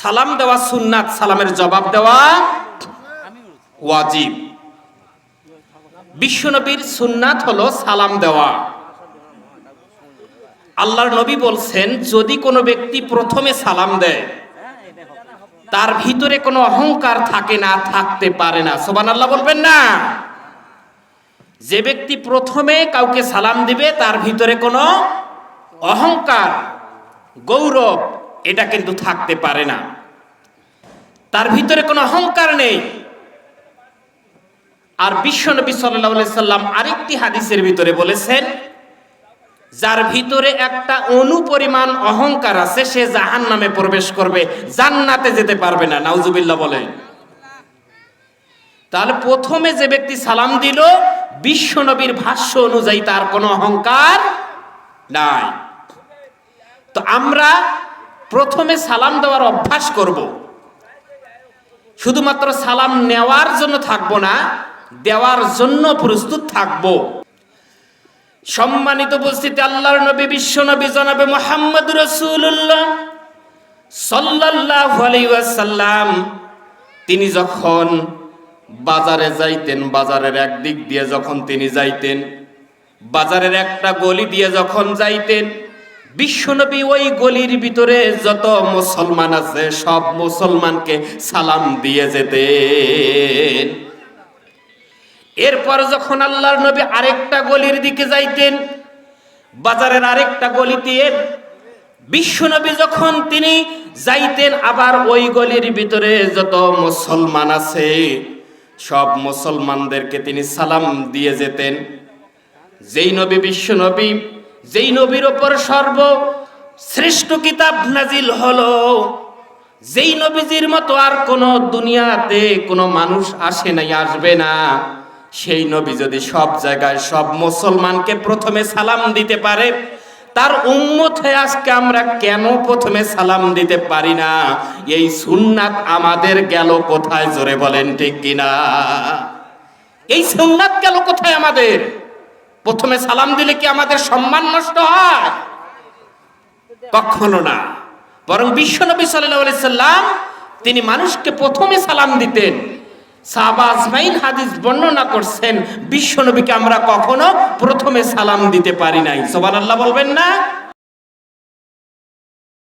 সালাম দেওয়া সুন্নাত, সালামের জবাব দেওয়া ওয়াজিব। বিশ্বনবীর সুন্নাত হলো সালাম দেওয়া। আল্লাহর নবী বলছেন, যদি কোনো ব্যক্তি প্রথমে সালাম দেয়, তার ভিতরে কোনো অহংকার থাকে না, থাকতে পারে না। সোবান আল্লাহ বলবেন না। যে ব্যক্তি প্রথমে কাউকে সালাম দিবে, তার ভিতরে কোনো অহংকার, গৌরব এটা কিন্তু থাকতে পারে না। তার ভিতরে কোনো অহংকার নেই। আর বিশ্বনবী সাল্লাহ সাল্লাম আরেকটি হাদিসের ভিতরে বলেছেন, যার ভিতরে একটা অনুপরিমাণ অহংকার আছে, সে জাহান নামে প্রবেশ করবে, জান্নাতে যেতে পারবে না। নাউজুবিল্লাহ বলে তাহলে প্রথমে যে ব্যক্তি সালাম দিল বিশ্বনবীর ভাষ্য অনুযায়ী তার কোনো অহংকার নাই। তো আমরা প্রথমে সালাম দেওয়ার অভ্যাস করব। শুধুমাত্র সালাম নেওয়ার জন্য থাকব না, দেওয়ার জন্য প্রস্তুত থাকব। সম্মানিত উপস্থিতি, আল্লাহর নবী, বিশ্ব নবী, জনাবে মোহাম্মদ রসুল্লাহ সাল্লাল্লাহু আলাইহি ওয়াসাল্লাম। তিনি যখন বাজারে যাইতেন, বাজারের একদিক দিয়ে যখন তিনি যাইতেন, বাজারের একটা গলি দিয়ে যখন যাইতেন বিশ্বনবী ওই গলির ভিতরে যত মুসলমান আছে, সব মুসলমানকে সালাম দিয়ে যেতেন। এরপর যখন আল্লাহর নবী আরেকটা গলির দিকে যাইতেন, বাজারের আরেকটা গলি দিয়ে বিশ্বনবী যখন তিনি যাইতেন, আবার ওই গলির ভিতরে যত মুসলমান আছে, সব মুসলমানদেরকে তিনি সালাম দিয়ে যেতেন। যেই নবী বিশ্ব নবী যেই নবীর ওপর সর্ব শ্রেষ্ঠ কিতাব নাজিল হলো, যেই নবীজির মতো আর কোনো দুনিয়াতে কোনো মানুষ আসে নাই, আসবে না। সেই নবী যদি সব জায়গায় সব মুসলমানকে প্রথমে সালাম দিতে পারে, তার উম্মত হয়ে আজকে আমরা কেন প্রথমে সালাম দিতে পারি না? এই সুন্নাত আমাদের গেল কোথায়? জোরে বলেন ঠিক কিনা? এই সুন্নাত গেল কোথায় আমাদের? প্রথমে সালাম দিলে কি আমাদের সম্মান নষ্ট হয়? কখনো না। বরং বিশ্বনবী নবী সাল্লাম তিনি মানুষকে প্রথমে সালাম দিতেন। সাহাবা আজমাইন হাদিস বর্ণনা করছেন বিশ্বনবীকে আমরা কখনো প্রথমে সালাম দিতে পারি নাই। সোবান আল্লাহ বলবেন না?